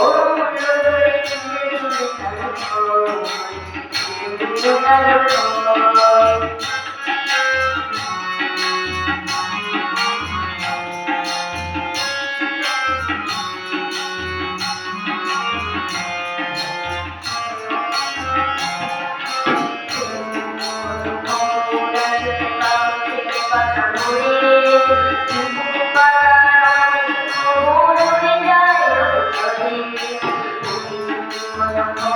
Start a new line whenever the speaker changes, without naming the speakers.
Oh, কেউ